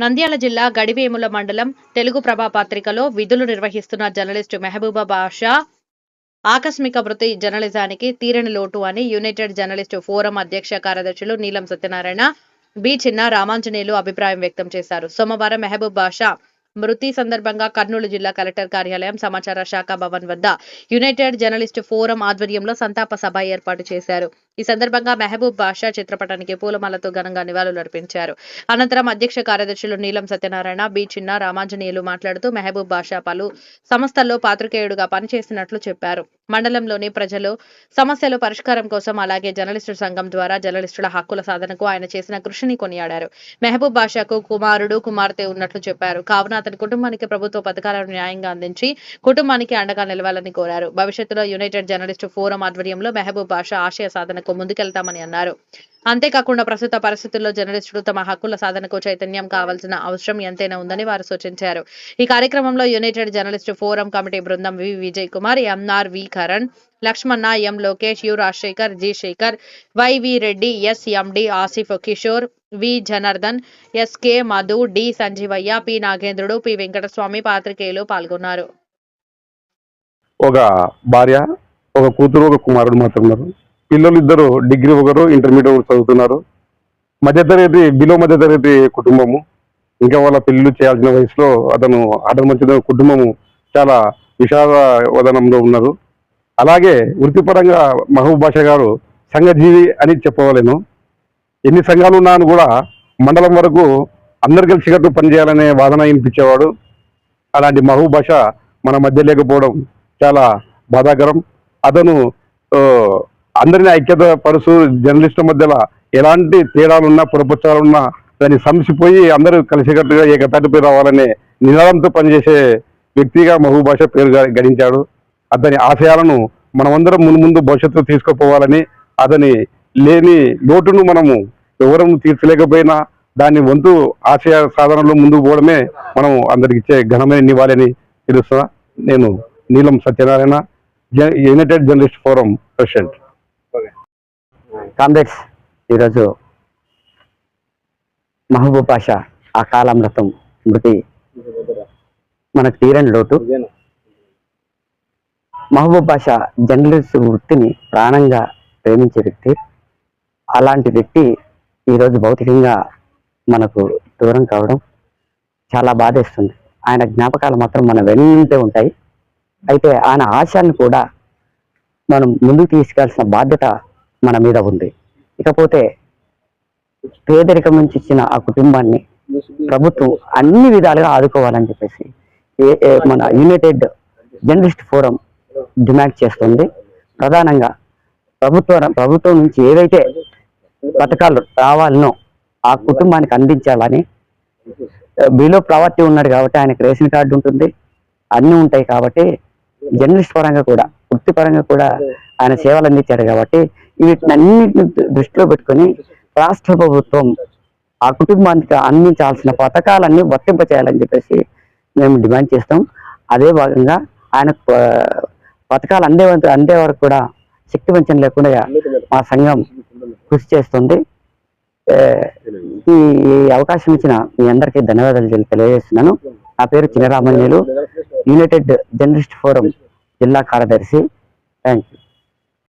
నంద్యాల జిల్లా గడివేముల మండలం తెలుగు ప్రభా పత్రికలో విధులు నిర్వహిస్తున్న జర్నలిస్టు మెహబూబా బాషా. ఆకస్మిక మృతి జర్నలిజానికి తీరని లోటు అని యునైటెడ్ జర్నలిస్టు ఫోరం అధ్యక్ష కార్యదర్శులు నీలం సత్యనారాయణ బి చిన్న రామాంజనేయులు అభిప్రాయం వ్యక్తం చేశారు. సోమవారం మెహబూబ్ బాషా మృతి సందర్భంగా కర్నూలు జిల్లా కలెక్టర్ కార్యాలయం సమాచార శాఖ భవన్ వద్ద యునైటెడ్ జర్నలిస్ట్ ఫోరం ఆధ్వర్యంలో సంతాప సభ ఏర్పాటు చేశారు. ఈ సందర్భంగా మెహబూబ్ బాషా చిత్రపటానికి పూలమాలతో ఘనంగా నివాళులర్పించారు అనంతరం అధ్యక్ష కార్యదర్శులు నీలం సత్యనారాయణ బి చిన్న రామాంజనేయులు మాట్లాడుతూ మెహబూబ్ బాషా పలు సంస్థల్లో పాత్రికేయుడుగా పనిచేసినట్లు చెప్పారు. మండలంలోని ప్రజలు సమస్యల పరిష్కారం కోసం అలాగే జర్నలిస్టు సంఘం ద్వారా జర్నలిస్టుల హక్కుల సాధనకు ఆయన చేసిన కృషిని కొనియాడారు. మెహబూబ్ బాషాకు కుమారుడు కుమార్తె ఉన్నట్లు చెప్పారు. కావున అతని కుటుంబానికి ప్రభుత్వ పథకాలను న్యాయంగా అందించి కుటుంబానికి అండగా నిలవాలని కోరారు. భవిష్యత్తులో యునైటెడ్ జర్నలిస్టు ఫోరం ఆధ్వర్యంలో మెహబూబ్ బాషా ఆశయ సాధనకు ముందుకెళ్తామని అన్నారు. అంతేకాకుండా ప్రస్తుత పరిస్థితుల్లో జర్నలిస్టులు తమ హక్కుల సాధనకు చైతన్యం కావాల్సిన అవసరం ఎంతైనా ఉందని వారు సూచించారు. ఈ కార్యక్రమంలో యునైటెడ్ జర్నలిస్టు ఫోరం కమిటీ బృందం V Vijay Kumar M R V Karan Lakshmana M Lokesh U Rajasekhar G Sekhar Y V Reddy S M D Asif Kishore V Janardhan S K Madhu D Sanjeevaiah P Nagendrudu P Venkataswamy పాత్రికేయులు పాల్గొన్నారు. ఒక భార్య ఒక కూతురు ఒక కుమారుడు మాత్రం ఉన్నారు. పిల్లలు ఇద్దరు డిగ్రీ ఒకరు ఇంటర్మీడియట్ చదువుతున్నారు. మధ్యతరగతి బిలో మధ్యతరగతి కుటుంబము. ఇంకా వాళ్ళ పెళ్ళిళ్ళు చేయాల్సిన వయసులో అతను అతను మంచి కుటుంబము చాలా విషాద వదనంలో ఉన్నారు. అలాగే వృత్తిపరంగా మహబూబ్ భాష గారు సంఘజీవి అని చెప్పవలేను. ఎన్ని సంఘాలు ఉన్నాను కూడా మండలం వరకు అందరు కలిసికట్టు పనిచేయాలనే వాదన వినిపించేవాడు. అలాంటి మహబూబ్ భాష మన మధ్య లేకపోవడం చాలా బాధాకరం. అతను అందరినీ ఐక్యత పరుసు జర్నలిస్టుల మధ్యలో ఎలాంటి తేడాలున్నా పురపచ్చాలున్నా దాన్ని సమసిపోయి అందరూ కలిసికట్టుగా ఏకతాటిపై రావాలనే నినాదంతో పనిచేసే వ్యక్తిగా మహబూబ్ భాష పేరు గడించాడు. అతని ఆశయాలను మనమందరం ముందు ముందు భవిష్యత్తులో తీసుకుపోవాలని అతని లేని లోటును మనము ఎవరం తీర్చలేకపోయినా దాని వంతు ఆశయ సాధనలో ముందుకు పోవడమే మనం అందరికి ఇచ్చే ఘనమైన నివాళని తెలుస్తున్నా నేను Neelam Satyanarayana united journalist forum president. Comrades ఈరోజు మహబూబ్ పాషా ఆ కాలామృతం మృతి. మనకు తీరని లోటు. మహబూబ్ పాషా జర్నలిస్ట్ వృత్తిని ప్రాణంగా ప్రేమించే వ్యక్తి. అలాంటి వ్యక్తి ఈరోజు భౌతికంగా మనకు దూరం కావడం చాలా బాధేస్తుంది. ఆయన జ్ఞాపకాలు మాత్రం మన వెన్నంటే ఉంటాయి. అయితే ఆయన ఆశయాన్ని కూడా మనం ముందుకు తీసుకెళ్ళాల్సిన బాధ్యత మన మీద ఉంది. ఇకపోతే పేదరికం నుంచి ఇచ్చిన ఆ కుటుంబాన్ని ప్రభుత్వం అన్ని విధాలుగా ఆదుకోవాలని చెప్పేసి ఏ- మన యునైటెడ్ జర్నలిస్ట్ ఫోరం డిమాండ్ చేస్తుంది. ప్రధానంగా ప్రభుత్వ ప్రభుత్వం నుంచి ఏవైతే పథకాలు రావాలనో ఆ కుటుంబానికి అందించాలని బిలో ప్రావర్టీ ఉన్నాడు కాబట్టి ఆయనకు రేషన్ కార్డు ఉంటుంది. అన్నీ ఉంటాయి కాబట్టి జర్నలిస్ట్ పరంగా కూడా వృత్తిపరంగా కూడా ఆయన సేవలు అందించాడు కాబట్టి వీటిని అన్నింటిని దృష్టిలో పెట్టుకొని రాష్ట్ర ప్రభుత్వం ఆ కుటుంబానికి అందించాల్సిన పథకాలన్నీ వర్తింపచేయాలని చెప్పేసి మేము డిమాండ్ చేస్తాం. అదే భాగంగా ఆయన పథకాలు అందే అందే వరకు కూడా శక్తి వంచన లేకుండా మా సంఘం కృషి చేస్తుంది. ఈ అవకాశం ఇచ్చిన మీ అందరికీ ధన్యవాదాలు తెలి- తెలియజేస్తున్నాను. నా పేరు చిన్నరామన్యులు. యునైటెడ్ జర్నలిస్ట్ ఫోరం జిల్లా కార్యదర్శి థ్యాంక్ యూ